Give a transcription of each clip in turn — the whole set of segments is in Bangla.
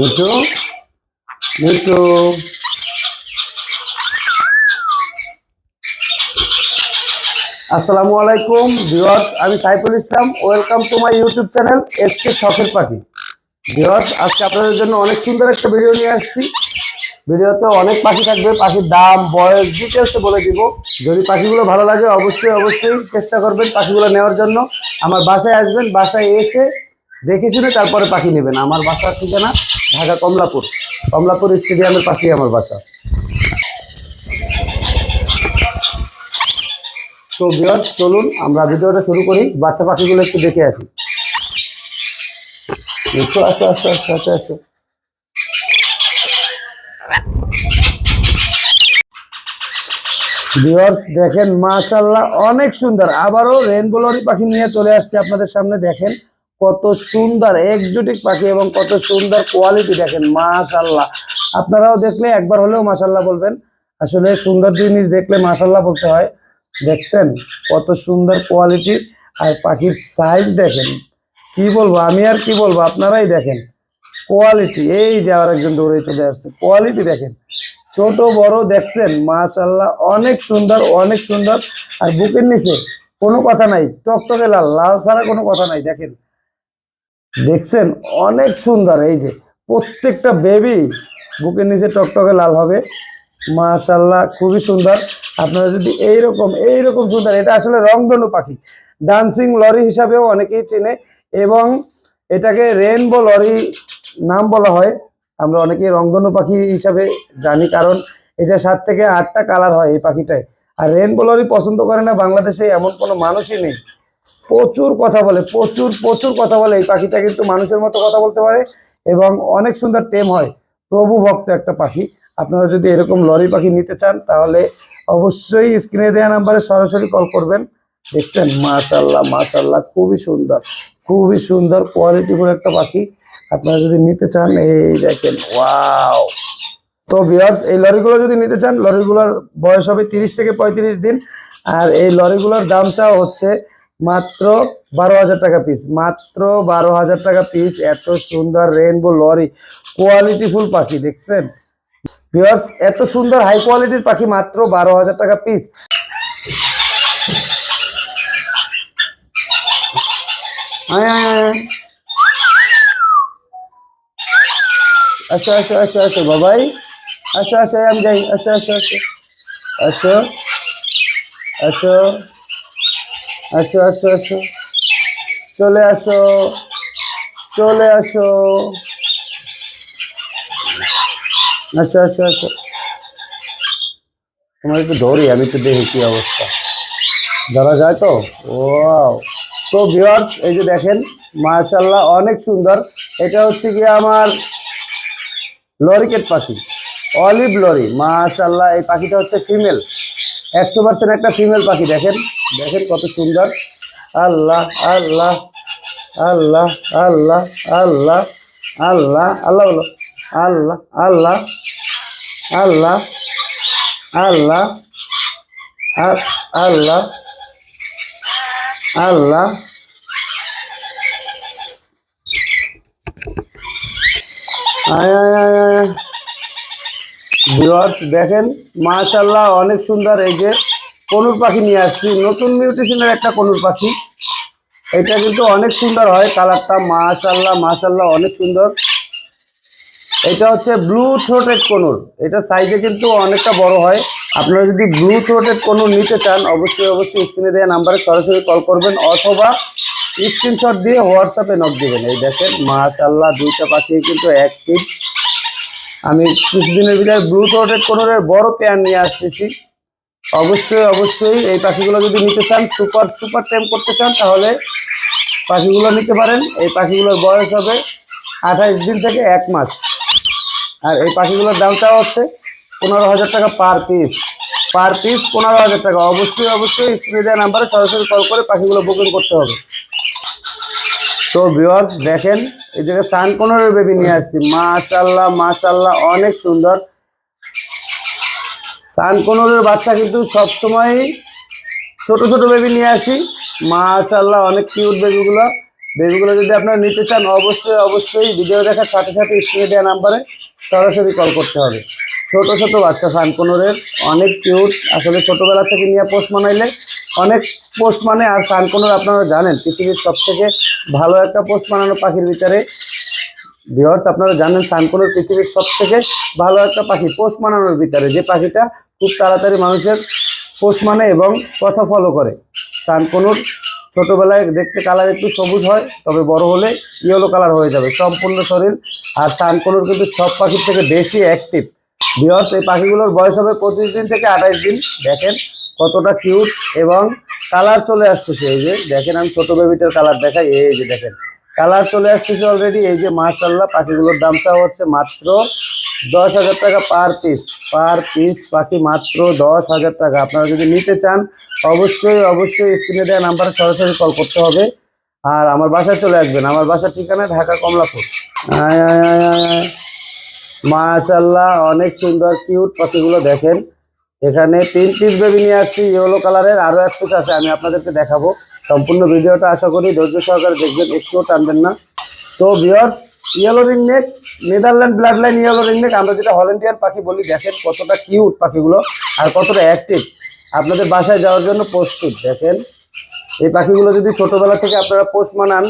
মিঠু মিঠু আসসালামু আলাইকুম, ভিউয়ার্স, আমি Saiful Islam. Welcome to my YouTube channel SK শখের পাখি। ভিউয়ার্স, আজকে আপনাদের জন্য অনেক সুন্দর একটা ভিডিও নিয়ে আসছি। ভিডিওতে অনেক পাখি থাকবে, পাখির দাম, বয়স ডিটেলসে বলে দিব। যদি পাখিগুলো ভালো লাগে, অবশ্যই অবশ্যই চেষ্টা করবেন পাখিগুলো নেওয়ার জন্য। আমার বাসায় আসবেন, বাসায় এসে দেখে শুনে তারপরে পাখি নেবেন। আমার বাসার ঠিকানা ঢাকা কমলাপুর। কমলাপুর স্টেডিয়ামের পাশেই আমার বাসা। তো বিয়ার চলুন, আমরা ভিডিওটা শুরু করি। বাচ্চা পাখিগুলো একটু দেখে আসি। একটু আসো আসো আসো আসো আসো। ভিউয়ার্স দেখেন মাশাল্লাহ অনেক সুন্দর। আবারও রেনবো লরি পাখি নিয়ে চলে আসছে আপনাদের সামনে, দেখেন। কত সুন্দর একজোটিক পাখি এবং কত সুন্দর কোয়ালিটি দেখেন মাশাল্লাহ আপনারাও দেখলে একবার হলেও মাশাল্লাহ বলবেন। আসলে সুন্দর জিনিস দেখলে মাশাল্লাহ বলতে হয়। দেখছেন কত সুন্দর কোয়ালিটি আর পাখির সাইজ দেখেন। কি বলব, আমি আর কি বলব, আপনারাই দেখেন। কোয়ালিটি এই যে আর একজন দৌড়ে চলে আসছে কোয়ালিটি দেখেন। ছোট, বড়, দেখছেন মাশাল্লাহ অনেক সুন্দর অনেক সুন্দর। আর বুকের নিচে কোনো কথা নাই, টকটকে লাল লাল ছাড়া কোনো কথা নাই, দেখেন। দেখছেন, অনেক সুন্দর, এই যে প্রত্যেকটা বেবি বুকের নিচে টকটকে লাল হবে। মাশাল্লাহ খুবই সুন্দর। আপনারা যদি এইরকম এইরকম সুন্দর, এটা আসলে রংধনু পাখি। ডান্সিং লরি হিসাবেও অনেকেই চেনে এবং এটাকে রেনবো লরি নাম বলা হয়। আমরা অনেকেই রংধনু পাখি হিসাবে জানি, কারণ এটা সাত থেকে আটটা কালার হয় এই পাখিটায়। আর রেনবো লরি পছন্দ করে না, বাংলাদেশে এমন কোনো মানুষই নেই। প্রচুর কথা বলে, প্রচুর প্রচুর কথা বলে। এই পাখিটা কিন্তু মানুষের মতো কথা বলতে পারে এবং অনেক সুন্দর টেম হয়। প্রভু ভক্ত একটা পাখি। আপনারা যদি এরকম লরি পাখি নিতে চান, তাহলে অবশ্যই স্ক্রিনে দেওয়া নাম্বারে সরাসরি কল করবেন। দেখছেন? মাশাল্লাহ মাশাল্লাহ খুবই সুন্দর খুবই সুন্দর কোয়ালিটিফুল একটা পাখি। আপনারা যদি নিতে চান, এই দেখেন, ওয়াও! তো ভিউয়ার্স এই লরিগুলো যদি নিতে চান, লরিগুলোর বয়স হবে তিরিশ থেকে পঁয়ত্রিশ দিন। আর এই লরিগুলোর দাম চাও হচ্ছে মাত্র বারো হাজার টাকা পিস মাত্র বারো হাজার টাকা পিস এত সুন্দর রেনবো লরি কোয়ালিটিফুল পাখি, দেখছেন? ভিউয়ার্স এত সুন্দর হাই কোয়ালিটির পাখি মাত্র বারো হাজার টাকা পিস আচ্ছা আচ্ছা আচ্ছা আসো, বাবাই। আসো আসো, আমি যাই। আসো আসো আসো। আসো আসো। আসো আসো আসো। চলে আসো চলে আসো। আচ্ছা আচ্ছা আচ্ছা তোমার একটু ধরি, আমি একটু দেখি কি অবস্থা। ধরা যায় তো? ও তো ভিউয়ার্স এই যে দেখেন মাশাল্লাহ অনেক সুন্দর। এটা হচ্ছে কি আমার লরিকেট পাখি, অলিভ লরি। মাশাল্লাহ এই পাখিটা হচ্ছে ফিমেল। একশো পার্সেন্ট একটা ফিমেল পাখি, দেখেন। দেখেন কত সুন্দর। আল্লাহ আল্লাহ আল্লাহ আল্লাহ আল্লাহ আল্লাহ আল্লাহ বলো। আল্লাহ আল্লাহ আল্লাহ আল্লাহ আল্লাহ আল্লাহ। দেখেন মাশাল্লাহ অনেক সুন্দর এই যে কনুর পাখি নিয়ে আসছি। নতুন মিউটেশনের একটা কনুর পাখি। এটা কিন্তু অনেক সুন্দর হয়, কালারটা মাশাল্লাহ মাশাল্লাহ অনেক সুন্দর। এটা হচ্ছে ব্লু থ্রোটেড কনুর। এটা সাইজে কিন্তু অনেকটা বড় হয়। আপনারা যদি ব্লু থ্রোটেড কনুর নিতে চান, অবশ্যই অবশ্যই স্ক্রিনে দেওয়া নাম্বারে সরাসরি কল করবেন অথবা স্ক্রিনশট দিয়ে হোয়াটসঅ্যাপে নক দেবেন। এই দেখেন মাশাল্লাহ দুইটা পাখি কিন্তু এক পিস আমি কিছুদিনের ভিতরে ব্লু থ্রোটেড কনুরের বড় পেয়ার নিয়ে আসতেছি। অবশ্যই অবশ্যই এই পাখিগুলো যদি নিতে চান সুপার সুপার টেম করতে চান, তাহলে পাখিগুলো নিতে পারেন। এই পাখিগুলোর বয়স হবে আঠাইশ দিন থেকে এক মাস। আর এই পাখিগুলোর দামটা হচ্ছে পনেরো হাজার টাকা পার পিস পার পিস পনেরো হাজার টাকা। অবশ্যই অবশ্যই স্ক্রিনে দেওয়া নাম্বারে সরাসরি কল করে পাখিগুলো বুকিং করতে হবে। তো ভিউয়ার্স দেখেন, এই জায়গায় সানকোনরের বেবি নিয়ে আসছি। মাশাল্লাহ মাশাল্লাহ অনেক সুন্দর। সানকোনরের বাচ্চা কিন্তু সবসময়ই ছোট ছোট বেবি নিয়ে আসি। মাশাল্লাহ অনেক কিউট বেবিগুলো বেবিগুলো যদি আপনারা নিতে চান, অবশ্যই অবশ্যই ভিডিও দেখার সাথে সাথে স্ক্রিনে দেওয়া নাম্বারে সরাসরি কল করতে হবে। ছোট ছোট বাচ্চা সানকোনরের অনেক কিউট আসলে ছোটবেলা থেকে নিয়ে পোস্ট মানাইলে অনেক পোস্ট মানে আর সানকোনর আপনারা জানেন, পৃথিবীর সব থেকে ভালো একটা পোস্ট মানানো পাখির ভিতরে ভিওর্স আপনারা জানেন, সানকোনর পৃথিবীর সব থেকে ভালো একটা পাখি পোস্ট মানানোর ভিতরে যে পাখিটা খুব তাড়াতাড়ি মানুষের পোষ মানে এবং কথা ফলো করে। সানকোনর ছোটবেলায় দেখতে কালার একটু সবুজ হয়, তবে বড় হলে ইয়েলো কালার হয়ে যাবে। সম্পূর্ণ শরীর আর সানকোনর কিন্তু সব পাখির থেকে বেশি অ্যাক্টিভ ভিওর্স এই পাখিগুলোর বয়স হবে পঁচিশ দিন থেকে আঠাইশ দিন। দেখেন কতটা কিউট এবং কালার চলে আসতেছে। এই যে দেখেন আমি ছোট বেবিটার কালার দেখাই, এই যে দেখেন। কালার চলে আসতেছে অলরেডি এই যে মার্শাল্লাহ পাখিগুলোর দামটা হচ্ছে মাত্র দশ হাজার টাকা পার পিস পার পিস পাখি মাত্র দশ হাজার টাকা। আপনারা যদি নিতে চান, অবশ্যই অবশ্যই স্ক্রিনে দেওয়া নাম্বারে সরাসরি কল করতে হবে। আর আমার বাসায় চলে আসবেন। আমার বাসার ঠিকানা ঢাকা কমলাপুর। মাশাল্লাহ অনেক সুন্দর কিউট পাখিগুলো দেখেন। এখানে তিন পিস বেবি নিয়ে আসছি ইয়েলো কালারের আরও এক পিস আছে, আমি আপনাদেরকে দেখাবো। সম্পূর্ণ ভিডিওটা আশা করি ধৈর্য সহকারে দেখবেন, একটুও টানবেন না। তো viewers yellow ringneck Netherland blood line yellow ringneck আমরা যেটা হল্যান্ডিয়ান পাখি বলি, দেখেন কতটা কিউট পাখিগুলো আর কতটা অ্যাক্টিভ আপনাদের বাসায় যাওয়ার জন্য প্রস্তুত, দেখেন। এই পাখিগুলো যদি ছোটবেলা থেকে আপনারা পোস্ট মানান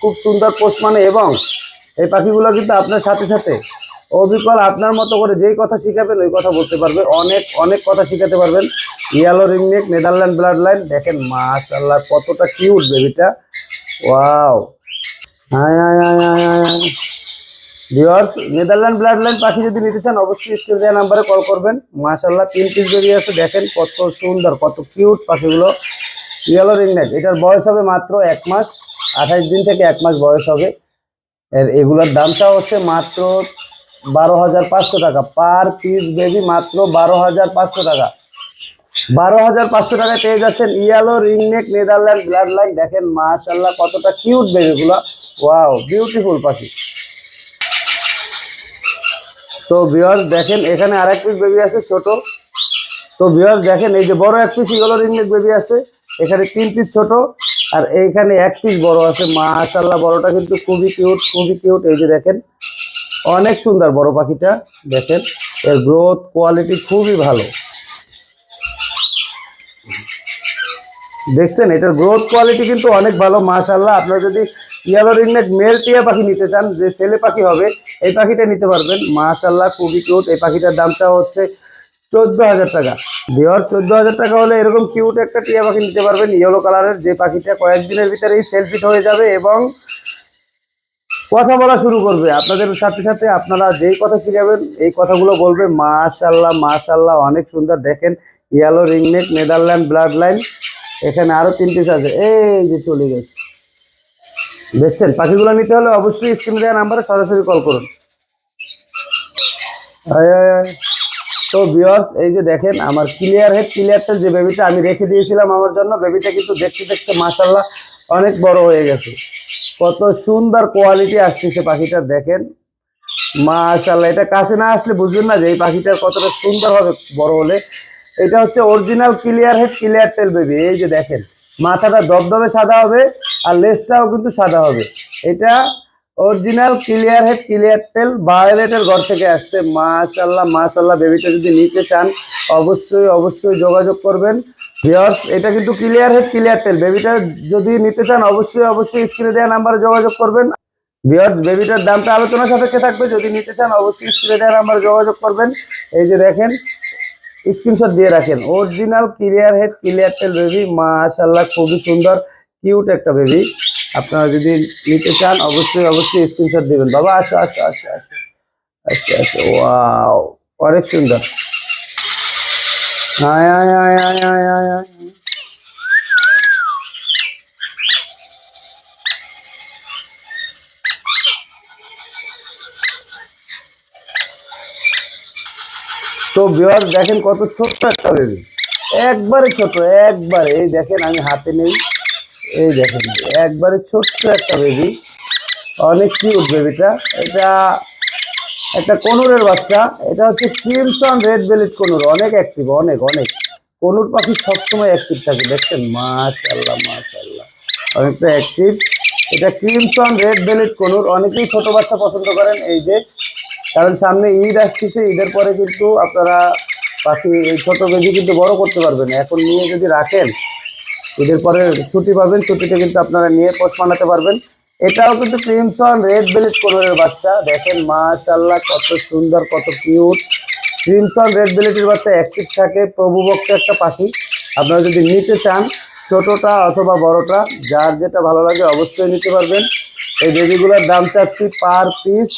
খুব সুন্দর পোস্ট মানে এবং এই পাখিগুলো কিন্তু আপনার সাথে সাথে অবিকল আপনার মতো করে যেই কথা শিখাবেন, ওই কথা বলতে পারবে। অনেক অনেক কথা শিখাতে পারবেন। Yellow ringneck Netherland blood line দেখেন মাশাল্লাহ কতটা কিউট বেবিটা wow hi viewers Netherland blood line পাখি যদি নিতে চান, অবশ্যই স্ক্রিন দেওয়া নাম্বারে কল করবেন। মাশাল্লাহ তিন পিস বেরিয়ে আছে, দেখেন কত সুন্দর, কত কিউট পাখিগুলো। ইয়েলো রিংনেক এটার বয়স হবে মাত্র এক মাস আঠাশ দিন থেকে এক মাস বয়স হবে। এর এগুলোর দামটা হচ্ছে মাত্র বারো হাজার পাঁচশো টাকা। পার পিস বেবি মাত্র বারো হাজার পাঁচশো টাকা। বারো হাজার পাঁচশো টাকায় পেয়ে যাচ্ছেন yellow ringneck Netherland blood line দেখেন মাশাল্লাহ কতটা কিউট বেবিগুলো ওয়াও বিউটিফুল পাখি। তো বিয়ার দেখেন, এখানে আরেক পিস বেবি আছে, ছোট। তো বিয়ার দেখেন, এই যে বড় এক পিস ইয়েলো রিংনেক বেবি আছে, এখানে তিন পিস ছোট, আর এইখানে এক পিস বড় আছে। মাশাল্লাহ বড়টা কিন্তু খুবই কিউট খুবই কিউট এই যে দেখেন অনেক সুন্দর বড় পাখিটা, দেখেন। এর গ্রোথ কোয়ালিটি খুবই ভালো। দেখছেন, এটার গ্রোথ কোয়ালিটি কিন্তু অনেক ভালো মাশাল্লাহ আপনারা যদি ইয়ালো রিংনেক মেল টিয়া পাখি নিতে চান, যে ছেলে পাখি হবে, এই পাখিটা নিতে পারবেন। মাশাল্লাহ খুবই কিউট এই পাখিটার দামটা হচ্ছে চোদ্দ হাজার টাকা। বিহার চোদ্দ হাজার টাকা হলে এরকম কিউট একটা টিয়া পাখি নিতে পারবেন। ইয়েলো কালারের যে পাখিটা কয়েকদিনের ভিতরেই সেলফিট হয়ে যাবে এবং কথা বলা শুরু করবে। আপনাদের সাথে সাথে আপনারা যেই কথা শিখাবেন, এই কথাগুলো বলবে। মাশাল্লাহ মাশাল্লাহ অনেক সুন্দর। দেখেন yellow ringneck Netherland blood line এখানে আরও তিন পিস আছে। এই যে চলে গেছে। দেখছেন? পাখিগুলো নিতে হলে অবশ্যই স্ক্রিনে দেওয়া নাম্বারে সরাসরি কল করুন। তো ভিউয়ার্স এই যে দেখেন, আমার ক্লিয়ার হেড ক্লিয়ারটার যে বেবিটা আমি রেখে দিয়েছিলাম আমার জন্য বেবিটা কিন্তু দেখতে দেখতে মাশাল্লাহ অনেক বড় হয়ে গেছে। কত সুন্দর কোয়ালিটি আসতেছে পাখিটা, দেখেন। মাশাল্লাহ এটা কাছে না আসলে বুঝবেন না যে এই পাখিটার কতটা সুন্দর হবে বড় হলে। এটা হচ্ছে original clear head clear tail baby এই যে দেখেন, মাথাটা দবদবে সাদা হবে আর লেজটাও কিন্তু সাদা হবে। এটা original clear head clear tail ভায়োলেটের ঘর থেকে আসছে। মাশাল্লাহ মাশাল্লাহ বেবিটা যদি নিতে চান, অবশ্যই অবশ্যই যোগাযোগ করবেন। ভিওর্স এটা কিন্তু ক্লিয়ার হেড ক্লিয়ার টেল বেবিটা যদি নিতে চান, অবশ্যই অবশ্যই স্ক্রিনে দেওয়া নাম্বারে যোগাযোগ করবেন। ভিওর্স বেবিটার দামটা আলোচনা সাপেক্ষে থাকবে। যদি নিতে চান, অবশ্যই স্ক্রিনে দেওয়া নাম্বারে যোগাযোগ করবেন। এই যে দেখেন স্ক্রিনশট দিয়ে রাখেন। Original clear head clear tail baby মাশাল্লাহ খুবই সুন্দর কিউট একটা বেবি আপনারা যদি নিতে চান, অবশ্যই অবশ্যই স্ক্রিনশট দিবেন। বাবা, আসো আসো আসো আসো। আচ্ছা আচ্ছা ওয়াও অনেক সুন্দর। আয় আয় আয় আয় আয় আয় আয় তো বিহার দেখেন কত ছোট্ট একটা বেবি একবারে ছোট একবারে। এই দেখেন, আমি হাতে নেই। এই দেখেন, একবারে ছোট্ট একটা বেবি অনেক কিউট বেবিটা এটা একটা কনুরের বাচ্চা, এটা হচ্ছে ক্রিমসন রেড বেলিট কনুর, অনেক অ্যাক্টিভ অনেক অনেক। কনুর পাখি সবসময় অ্যাক্টিভ থাকে, দেখছেন? মাশাল্লাহ মাশাল্লাহ অনেকটা অ্যাক্টিভ এটা ক্রিমসন রেড বেলিট কোনুর, অনেকেই ছোট বাচ্চা পছন্দ করেন, এই যে, কারণ সামনে ঈদ আসতেছে, ঈদের পরে কিন্তু আপনারা পাখি, এই ছোট বেবি কিন্তু বড় করতে পারবেন এখন নিয়ে যদি রাখেন, ঈদের পরে ছুটি পাবেন, ছুটিতে কিন্তু আপনারা নিয়ে পোষ মানাতে পারবেন। এটাও কিন্তু ক্রিমসন রেড বেলেট কোলরের বাচ্চা। দেখেন মাশাল্লাহ কত সুন্দর, কত কিউট ক্রিমসন রেড বেলেটের বাচ্চা অ্যাক্টিভ থাকে প্রভুভক্ত একটা পাখি। আপনারা যদি নিতে চান, ছোটটা অথবা বড়টা, যার যেটা ভালো লাগে অবশ্যই নিতে পারবেন। এই বেবিগুলোর দাম চাচ্ছি পার পিস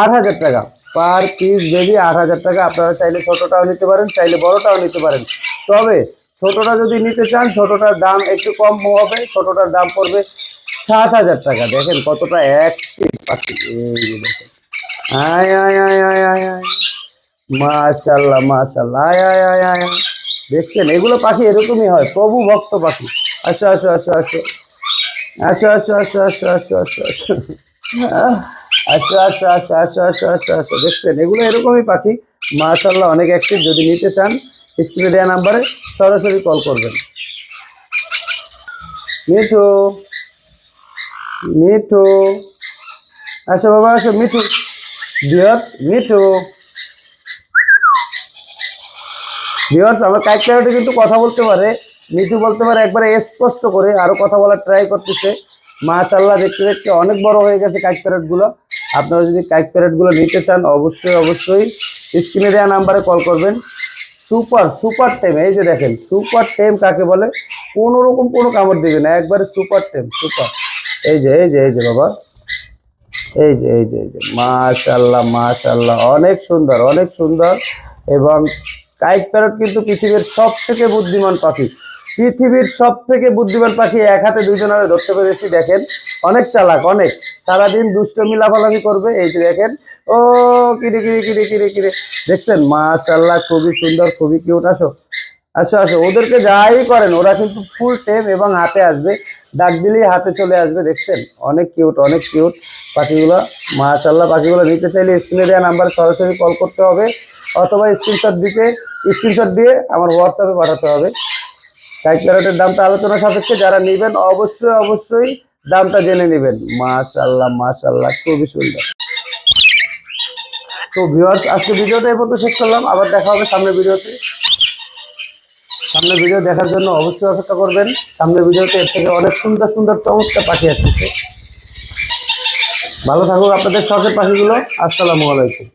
আট হাজার টাকা। পার পিস বেবি আট হাজার টাকা। আপনারা চাইলে ছোটোটাও নিতে পারেন, চাইলে বড়টাও নিতে পারেন। তবে ছোটটা যদি নিতে চান, ছোটটার দাম একটু কম হবে, ছোটটার দাম পড়বে সাত হাজার টাকা দেখেন কতটা পাখি আয় আয় আয় আয় আয় আয় আয় আয় আয়। দেখছেন এগুলো পাখি এরকমই হয় প্রভু ভক্ত পাখি আসো আসো আসো আসো আসো আসো আসো আসো আসো আসো আসো আচ্ছা আচ্ছা আচ্ছা আচ্ছা আচ্ছা আচ্ছা আচ্ছা দেখছেন এগুলো এরকমই পাখি মাশাল্লাহ অনেক অ্যাক্টিভ যদি নিতে চান স্ক্রিনে দেওয়া নাম্বারে সরাসরি কল করবেন মিঠু মিঠু। আসো বাবা আসো মিঠু। বিয়র মিঠু। ভিউয়ার্স আমার প্যারটে কিন্তু কথা বলতে পারে। মিঠু বলতে পারে, একবারে স্পষ্ট করে, আরও কথা বলার ট্রাই করতেছে। মাশাল্লাহ দেখতে দেখতে অনেক বড় হয়ে গেছে কাইট প্যারটগুলো আপনারা যদি কাইট প্যারটগুলো নিতে চান, অবশ্যই অবশ্যই স্ক্রিনে দেওয়া নাম্বারে কল করবেন। সুপার সুপার টেম, এই যে দেখেন, সুপার টেম কাকে বলে? কোনো রকম কোনো কামড় দিবে না, একবারে সুপার টেম, সুপার। এই যে এই যে এই যে বাবা। এই যে এই যে এই যে। মাশাল্লাহ মাশাল্লাহ অনেক সুন্দর অনেক সুন্দর। এবং কাইট প্যারট কিন্তু পৃথিবীর সব থেকে বুদ্ধিমান পাখি। পৃথিবীর সব থেকে বুদ্ধিমান পাখি এক হাতে দুইজন হাতে ধরতে পেরেছি, দেখেন। অনেক চালাক, অনেক। সারাদিন দুষ্টমি লাফালাফি করবে, এই যে দেখেন। ও, কিরে কিরে কিরে কিরে কিরে। দেখছেন? মাশাল্লাহ খুবই সুন্দর, খুবই কিউট আসো আসো আচ্ছা ওদেরকে যাই করেন, ওরা কিন্তু ফুল টেম এবং হাতে আসবে। ডাক দিলেই হাতে চলে আসবে, দেখছেন? অনেক কিউট অনেক কিউট পাখিগুলো মাশাল্লাহ পাখিগুলো নিতে চাইলে স্ক্রিনে দেওয়া নাম্বারে সরাসরি কল করতে হবে, অথবা স্ক্রিনশট দিতে স্ক্রিনশট দিয়ে আমার হোয়াটসঅ্যাপে পাঠাতে হবে। কাইট প্যারটের দামটা আলোচনা সাপেক্ষে, যারা নেবেন, অবশ্যই অবশ্যই দামটা জেনে নেবেন। মাশাল্লাহ মাশাল্লাহ খুবই সুন্দর। তো ভিউয়ার্স আজকে ভিডিওটা এই পর্যন্ত শেষ করলাম। আবার দেখা হবে সামনের ভিডিওতে। সামনের ভিডিও দেখার জন্য অবশ্যই অপেক্ষা করবেন। সামনে ভিডিওতে এর থেকে অনেক সুন্দর সুন্দর চমৎকার পাখি আসতেছে। ভালো থাকুক আপনাদের শখের পাখিগুলো। আসসালামু আলাইকুম।